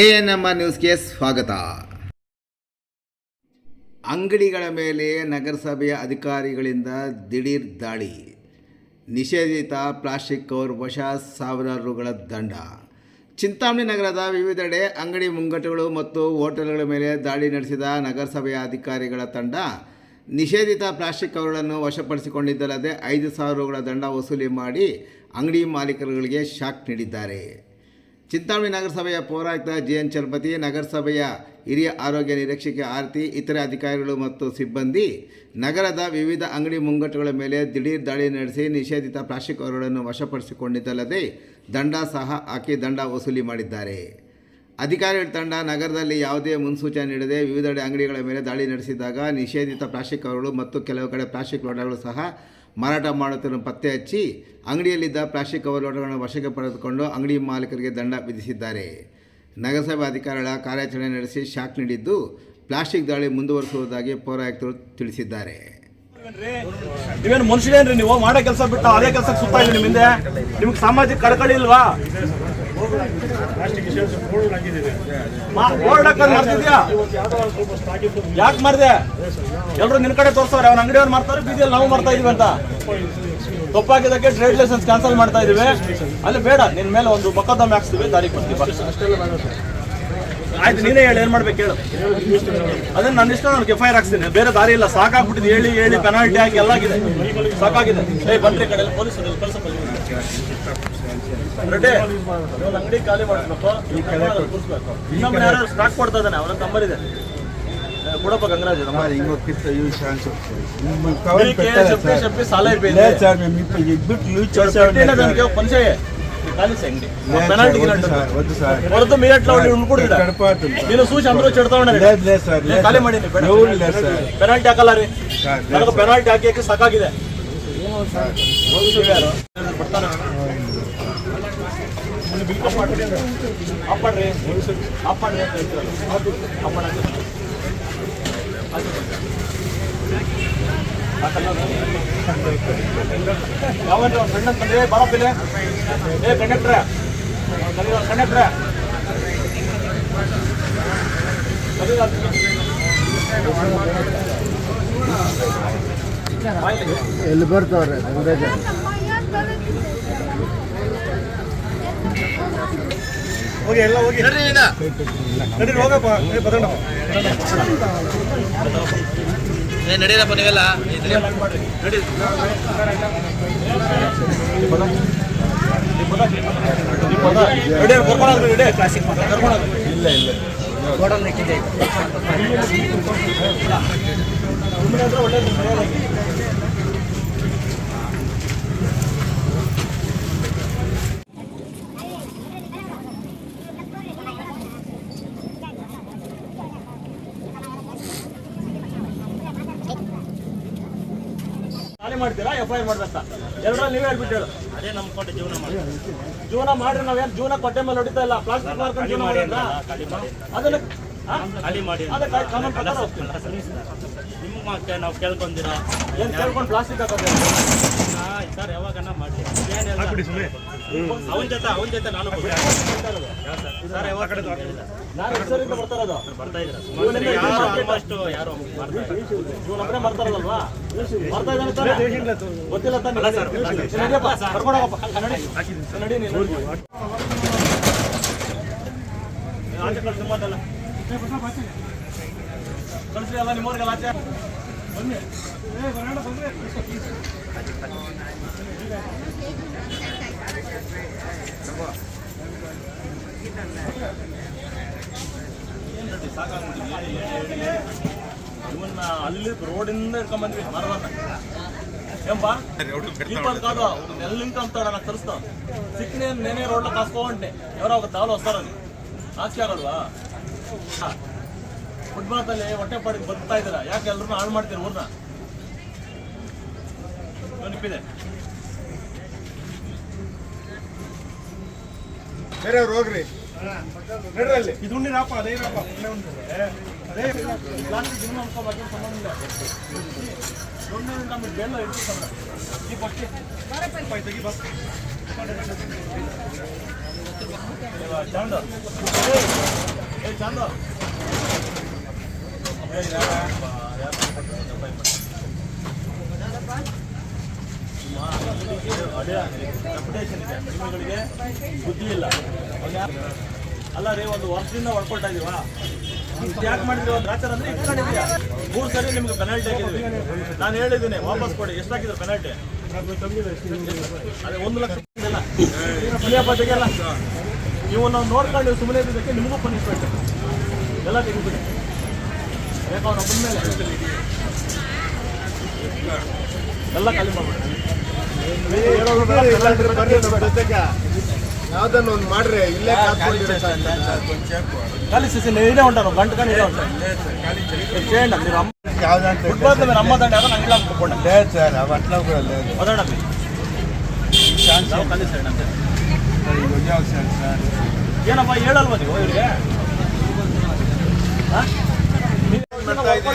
A N M R ನ್ಯೂಸ್ಗೆ ಸ್ವಾಗತ. ಅಂಗಡಿಗಳ ಮೇಲೆ ನಗರಸಭೆಯ ಅಧಿಕಾರಿಗಳಿಂದ ದಿಢೀರ್ ದಾಳಿ. ನಿಷೇಧಿತ ಪ್ಲಾಸ್ಟಿಕ್ ಕವರ್ ವಶ ಸಾವಿರಾರುಗಳ ರುಗಳ ದಂಡ. ಚಿಂತಾಮಣಿ ನಗರದ ವಿವಿಧೆಡೆ ಅಂಗಡಿ ಮುಂಗಟ್ಟುಗಳು ಮತ್ತು ಹೋಟೆಲ್ಗಳ ಮೇಲೆ ದಾಳಿ ನಡೆಸಿದ ನಗರಸಭೆಯ ಅಧಿಕಾರಿಗಳ ತಂಡ ನಿಷೇಧಿತ ಪ್ಲಾಸ್ಟಿಕ್ ಕವರ್ಗಳನ್ನು ವಶಪಡಿಸಿಕೊಂಡಿದ್ದಲ್ಲದೆ ಐದು ಸಾವಿರ ರುಗಳ ದಂಡ ವಸೂಲಿ ಮಾಡಿ ಅಂಗಡಿ ಮಾಲೀಕರುಗಳಿಗೆ ಶಾಕ್ ನೀಡಿದ್ದಾರೆ. ಚಿಂತಾಮಣಿ ನಗರಸಭೆಯ ಪೌರಾಯುಕ್ತ ಜಿ ಎನ್ ಚಲಪತಿ, ನಗರಸಭೆಯ ಹಿರಿಯ ಆರೋಗ್ಯ ನಿರೀಕ್ಷಕ ಆರತಿ, ಇತರೆ ಅಧಿಕಾರಿಗಳು ಮತ್ತು ಸಿಬ್ಬಂದಿ ನಗರದ ವಿವಿಧ ಅಂಗಡಿ ಮುಂಗಟ್ಟುಗಳ ಮೇಲೆ ದಿಢೀರ್ ದಾಳಿ ನಡೆಸಿ ನಿಷೇಧಿತ ಪ್ಲಾಸ್ಟಿಕ್ ಅವರುಗಳನ್ನು ವಶಪಡಿಸಿಕೊಂಡಿದ್ದಲ್ಲದೆ ದಂಡ ಸಹ ಹಾಕಿ ದಂಡ ವಸೂಲಿ ಮಾಡಿದ್ದಾರೆ. ಅಧಿಕಾರಿಗಳ ತಂಡ ನಗರದಲ್ಲಿ ಯಾವುದೇ ಮುನ್ಸೂಚನೆ ನೀಡದೆ ವಿವಿಧೆಡೆ ಅಂಗಡಿಗಳ ಮೇಲೆ ದಾಳಿ ನಡೆಸಿದಾಗ ನಿಷೇಧಿತ ಪ್ಲಾಸ್ಟಿಕ್ ಕವರ್ಗಳು ಮತ್ತು ಕೆಲವು ಕಡೆ ಪ್ಲಾಸ್ಟಿಕ್ ಲೋಟಗಳು ಸಹ ಮಾರಾಟ ಮಾಡುತ್ತಿರುವ ಪತ್ತೆ ಹಚ್ಚಿ ಅಂಗಡಿಯಲ್ಲಿದ್ದ ಪ್ಲಾಸ್ಟಿಕ್ ಕವರ್ ಲೋಟಗಳನ್ನು ವಶಕ್ಕೆ ಪಡೆದುಕೊಂಡು ಅಂಗಡಿ ಮಾಲೀಕರಿಗೆ ದಂಡ ವಿಧಿಸಿದ್ದಾರೆ. ನಗರಸಭಾ ಅಧಿಕಾರಿಗಳ ಕಾರ್ಯಾಚರಣೆ ನಡೆಸಿ ಶಾಕ್ ನೀಡಿದ್ದು ಪ್ಲಾಸ್ಟಿಕ್ ದಾಳಿ ಮುಂದುವರಿಸುವುದಾಗಿ ಪೌರಾಯುಕ್ತರು ತಿಳಿಸಿದ್ದಾರೆ. ನೀವೇನು ಮನುಷ್ಯರೇನ್ರಿ ನೀವು? ಮಾಡೋ ಕೆಲಸ ಬಿಟ್ಟು ಅದೇ ಕೆಲಸಕ್ಕೆ ಸುತ್ತಾ ಇಲ್ಲ ನಿಮ್ಮ ಹಿಂದೆ ನಿಮ್ಗೆ ಸಾಮಾಜಿಕ ಕಳಕಳಿ ಇಲ್ವಾ? ಯಾಕೆ ಮಾಡಿದೆ? ಎಲ್ಲರೂ ನಿನ್ನ ಕಡೆ ತೋರಿಸ್ತಾರೆ ಅವ್ನ ಅಂಗಡಿಯವ್ರು ಮಾಡ್ತಾರೆ, ಬೀದಿಯಲ್ಲಿ ನಾವು ಮಾಡ್ತಾ ಇದೀವಿ ಅಂತ. ತಪ್ಪಾಗಿದ್ದಕ್ಕೆ ಟ್ರೇಡ್ ಲೈಸೆನ್ಸ್ ಕ್ಯಾನ್ಸಲ್ ಮಾಡ್ತಾ ಇದೀವಿ. ಅಲ್ಲಿ ಬೇಡ ನಿನ್ನ ಮೇಲೆ ಒಂದು ಮೊಕದ್ದಮೆ ಹಾಕ್ಸ್ತೀವಿ ದಾರಿ ಬರ್ತೀವಿ. ಆಯ್ತು, ನೀನೇ ಹೇಳಿ, ಏನ್ ಮಾಡ್ಬೇಕು ಹೇಳು. ಅದನ್ನ ನನ್ನ ಇಷ್ಟ, ನಾನು ಎಫ್ ಐ ಆರ್ ಹಾಕ್ಸ್ತೀನಿ. ಬೇರೆ ದಾರಿ ಇಲ್ಲ, ಸಾಕಾಗ್ಬಿಟ್ಟಿದೆ. ಹೇಳಿ ಹೇಳಿ ಪೆನಾಲ್ಟಿ ಹಾಕಿ, ಎಲ್ಲ ಆಗಿದೆ. ಸಾಕಾಗಿದೆ. ಏ ಬನ್ರಿ ಕಡೆ ಪೊಲೀಸರು ಇವ್ನ ಅಂಗಡಿ ಖಾಲಿ ಮಾಡಿಸ್ಬೇಕು ಯಾರು ಸ್ಟಾಕ್ ಇದ್ದಾನೆ ಅವನ ನಂಬರ್. ಹೊರತು ನೀನು ಪೆನಾಲ್ಟಿ ಹಾಕಲ್ಲ ರೀ. ಪೆನಾಲ್ಟಿ ಹಾಕಿ ಸಾಕಾಗಿದೆ. ಆಫ್ ಮಾಡ್ರಿ ಅಂತ ಏ ಎಲ್ಲಿ ಬರ್ತಾವ್ರೆ ಹೋಗಿ ಎಲ್ಲ ಹೋಗಿ. ನಡೀರಿ ಹೋಗಪ್ಪ. ಏ ಬರೋಣ ನಡೀರಪ್ಪ ನೀವೆಲ್ಲ. ನಡಿ ರೆಡಿ ಕರ್ಕೊಂಡು ರೆಡಿ ಕರ್ಕೊಂಡು ಇಲ್ಲ. ಖಾಲಿ ಮಾಡ್ತೀರಾ? ಎಫ್ ಐ ಆರ್ ಮಾಡ್ಬೇಕ ಎರಡರಲ್ಲಿ ನೀವೇ ಹೇಳ್ಬಿಟ್ಟು ಅದೇ ನಮ್ಮ ನಂಬ್ಕೊಂಡು ಜೀವನ ಮಾಡಿ ಜೀವನ ಮಾಡ್ರಿ ನಾವೇನ್ ಜೀವನ ಕೊಟ್ಟೆ ಮೇಲೆ ಹೊಡಿತಾ ಇಲ್ಲ? ಪ್ಲಾಸ್ಟಿಕ್ ಮಾಡ್ಕೊಂಡು ಜೀವನ ಮಾಡಿದ್ರ? ಮಾಡಿ ಅದನ್ನ? ಖಾಲಿ ಮಾಡಿ. ನಿಮ್ಮ ಮಕ್ಕ ನಾವು ಕೇಳ್ಕೊಂದಿರ ಏನ್ ಕೇಳ್ಕೊಂಡು ಪ್ಲಾಸ್ಟಿಕ್ ಹಾಕೋದು? ಸರ್ ಯಾವಾಗನ ಮಾಡಿ ಅವನ ಜೊತೆ ಅವನ ಜೊತೆ ನಾನು. ಸರ್? ಯಾವಾಗ ನಾನು ಹೆಸರಿಂದ ಬರ್ತಾ ಇರೋದು. ಬರ್ತಾ ಇದ್ರ ಯಾರು ಆಲ್ಮೋಸ್ಟ್ ಯಾರು. ಇವ್ನ ಒಬ್ಬನೇ ಬರ್ತಾ ಇರೋದಲ್ವಾ ಬರ್ತಾ ಇದ್ದಾನೆ ಸರ್. ಗೊತ್ತಿಲ್ಲ ತಾನೆ ನಡಿಯಪ್ಪ ಕರ್ಕೊಂಡು ಹೋಗಪ್ಪ. ನಡಿ ನಡಿ ನೀನು. ಆಚೆ ಕಳ್ಸಿ ಮಾತಲ್ಲ ಕಳಿಸ್ರಿ ಅಲ್ಲ ನಿಮ್ಮವ್ರಿಗೆಲ್ಲ ಆಚೆ. ಇವನ್ನ ಅಲ್ಲಿ ರೋಡಿಂದ ಇಟ್ಕೊಂಡ್ಬಂದ್ವಿ ಮರವನ್ನ ఏంబా ఇంపాలు కాదు ఒక నెల ఇంకా అమ్ముతాడు నాకు తెలుస్తా సిక్ నేను నేనే రోడ్లో కాసుకోవంటే ఎవరో ఒక దావలు వస్తారని ఆశ్చర్యవా ಫುಟ್ಬಾಲ್ ಹೊಟ್ಟೆ ಪಾಡಿಗೆ ಬರ್ತಾ ಇದ್ದೀರಾ? ಯಾಕೆ ಎಲ್ಲರೂ ಹಾಳು ಮಾಡ್ತೀರ ಊರ್ನ? ನೆನಪಿದೆ ಬೇರೆ ಹೋಗ್ರಿ. ಇದು ಉಂಡಿರಪ್ಪ ಅದೇ ಇರಪ್ಪ ಅದೇ ಪ್ಲಾಸ್ಟಿಕ್ ಇನ್ನೂ ಸಂಬಂಧ ಇಲ್ಲ. ದೊಣ್ಣೆ ನಮಗೆ ಬೆಲ್ಲ ಇಡ್ತೀವಿ ಈ ಪಕ್ಷಿ ತೆಗಿ ಬಸ್ ಚಂದ. ಏ ಚಂದ. ನಿಮ್ಮಗಳಿಗೆ ಬುದ್ಧಿ ಇಲ್ಲ ಅಲ್ಲ ರೀ ಒಂದು ವರ್ಷದಿಂದ ಹೊಡ್ಕೊಳ್ತಾ ಇದೀವಾ ಯಾಕೆ ಮಾಡಿದ್ರಿ ಒಂದು ಆಚಾರ ಅಂದ್ರೆ ಇಟ್ಕೊಂಡಿದ್ಯಾ ಮೂರು ಸರಿ ನಿಮ್ಗೆ ಪೆನಾಲ್ಟಿ ಹಾಕಿದ್ವಿ ನಾನು ಹೇಳಿದ್ದೀನಿ ವಾಪಸ್ ಕೊಡಿ ಎಷ್ಟು ಹಾಕಿದ್ರು ಪೆನಾಲ್ಟಿ ಅದೇ ಒಂದು ಲಕ್ಷ ನೀವು ನಾವು ನೋಡ್ಕೊಂಡು ಸುಮ್ಮನೆ ಇದ್ದಕ್ಕೆ ನಿಮಗೂ ಪನಿಷ್ಮೆಂಟ್ ಎಲ್ಲ ತೆಗೆದ್ಬಿಡಿ ಎಲ್ಲ ಖಾಲಿ ಮಾಡ್ಬಿಡಿ ಹೇಳೋದು ಬೇಡ, penalty ಬೇಡ, ಬರ್ರಿ case ನಮ್ಮ ಬೇಡ. ಜೊತೆಗೆ ಯಾವ್ದನ್ನ ಒಂದು ಮಾಡ್ರಿ ಇಲ್ಲೇ ಕಾತ್ಕೊಂಡಿರಿ ಸರ್ ಖಾಲಿ ಸಿಸಿ ಇದೇ ಉಂಟು ಗಂಟು ಕಾಲ ಇದೆ ಉಂಟು చేయండి మీరు అమ్మ ಯಾವ್ದಂತ ఫుట్బాల్ మీరు అమ్మదండి ఎవరు అంగిలా అమ్ముకోండి లేదు సార్ అవి అట్లా కూడా లేదు వదండి ನಾವು ಕಲಿಸೋಣ ಅಂತೆ ಈಗ ಒಂದೇ ಸರ್ ಸರ್ ಏನಪ್ಪ ಹೇಳಲ್ವ ನೀವು ಇವ್ರಿಗೆ ಹಾ? ಬರ್ತಾ ಇದೆ.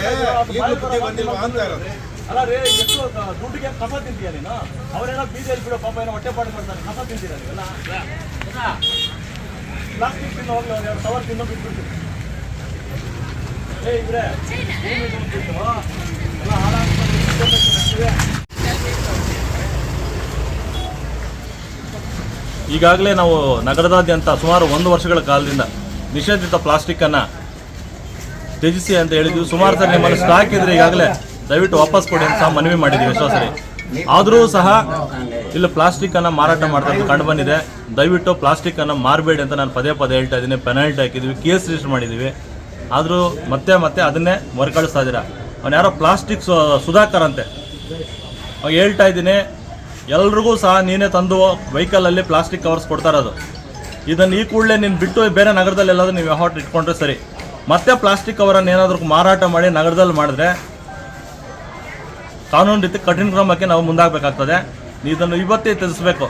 ಈಗಲೂ ಬುದ್ಧಿ ಬಂದಿಲ್ವಾ ಅಂತ ಇರೋದು. ಅಲ್ಲ ರೇ ಎಷ್ಟು ದುಡ್ಡಿಗೆ ಕಸ ತಿಂತೀಯ ನೀನು? ಅವರೇನೋ ಬೀದಿಯಲ್ಲಿ ಬಿಡೋ ಪಾಪ ಏನೋ ಹೊಟ್ಟೆ ಪಾಡು ಮಾಡ್ತಾರೆ. ಕಸ ತಿಂತೀರ ನೀವೆಲ್ಲ ಪ್ಲಾಸ್ಟಿಕ್ ತಿನ್ನು ಹೋಗ್ಲಿ ಅವ್ರು ಎರಡು ಸವರ್ ತಿನ್ನೋ ಬಿಟ್ಬಿಡ್ತೀವಿ ಏ ತುಂಬಿಟ್ಟು ಎಲ್ಲ ಹಾಳಾಗ್ತದೆ ಈಗಾಗಲೇ ನಾವು ನಗರದಾದ್ಯಂತ ಸುಮಾರು ಒಂದು ವರ್ಷಗಳ ಕಾಲದಿಂದ ನಿಷೇಧಿತ ಪ್ಲಾಸ್ಟಿಕ್ ಅನ್ನ ತ್ಯಜಿಸಿ ಅಂತ ಹೇಳಿದ್ವಿ. ಸುಮಾರು ಸರ್ ನಿಮ್ಮನ್ನು ಸ್ಟಾಕ್ ಇದ್ರೆ ಈಗಾಗಲೇ ದಯವಿಟ್ಟು ವಾಪಸ್ ಕೊಡಿ ಅಂತ ಮನವಿ ಮಾಡಿದ್ದೀವಿ ಎಷ್ಟೋ ಆದರೂ ಸಹ ಇಲ್ಲಿ ಪ್ಲಾಸ್ಟಿಕ್ ಅನ್ನ ಮಾರಾಟ ಮಾಡ್ತಾ ಕಂಡು ಬಂದಿದೆ. ದಯವಿಟ್ಟು ಪ್ಲಾಸ್ಟಿಕ್ ಅನ್ನ ಮಾರಬೇಡಿ ಅಂತ ನಾನು ಪದೇ ಪದೇ ಹೇಳ್ತಾ ಇದ್ದೀನಿ. ಪೆನಾಲ್ಟಿ ಹಾಕಿದ್ವಿ, ಕೇಸ್ ರಿಜಿಸ್ಟರ್ ಮಾಡಿದ್ದೀವಿ ಆದರೂ ಮತ್ತೆ ಮತ್ತೆ ಅದನ್ನೇ ಮರುಕಳಿಸ್ತಾ ಇದ್ದೀರಾ? ಅವ್ನು ಯಾರೋ ಪ್ಲಾಸ್ಟಿಕ್ ಸುಧಾಕರ್ ಅಂತೆ. ಅವಾಗ ಹೇಳ್ತಾ ಇದ್ದೀನಿ, ಎಲ್ರಿಗೂ ಸಹ ನೀನೇ ತಂದು ವೆಹಿಕಲಲ್ಲಿ ಪ್ಲಾಸ್ಟಿಕ್ ಕವರ್ಸ್ ಕೊಡ್ತಾ ಇರೋದು. ಇದನ್ನು ಈ ಕೂಡಲೇ ನೀನು ಬಿಟ್ಟು ಬೇರೆ ನಗರದಲ್ಲಿ ಎಲ್ಲಾದರೂ ನೀವು ಹಾಟ್ ಇಟ್ಕೊಂಡ್ರೆ ಸರಿ? ಮತ್ತೆ ಪ್ಲಾಸ್ಟಿಕ್ ಕವರನ್ನು ಏನಾದರೂ ಮಾರಾಟ ಮಾಡಿ ನಗರದಲ್ಲಿ ಮಾಡಿದ್ರೆ ಕಾನೂನು ರೀತಿ ಕಠಿಣ ಕ್ರಮಕ್ಕೆ ನಾವು ಮುಂದಾಗಬೇಕಾಗ್ತದೆ. ಇದನ್ನು ಇವತ್ತೇ ತಿಳಿಸ್ಬೇಕು.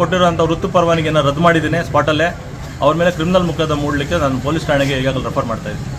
ಕೊಟ್ಟಿರುವಂಥ ವೃತ್ತಿ ಪರವಾನಿಗೆಯನ್ನು ರದ್ದು ಮಾಡಿದ್ದೀನಿ ಸ್ಪಾಟಲ್ಲೇ. ಅವ್ರ ಮೇಲೆ ಕ್ರಿಮಿನಲ್ ಮುಖದ ಮೂಡಲಿಕ್ಕೆ ನಾನು ಪೊಲೀಸ್ ಠಾಣೆಗೆ ಈಗಾಗಲೇ ರೆಫರ್ ಮಾಡ್ತಾ ಇದ್ದೀನಿ.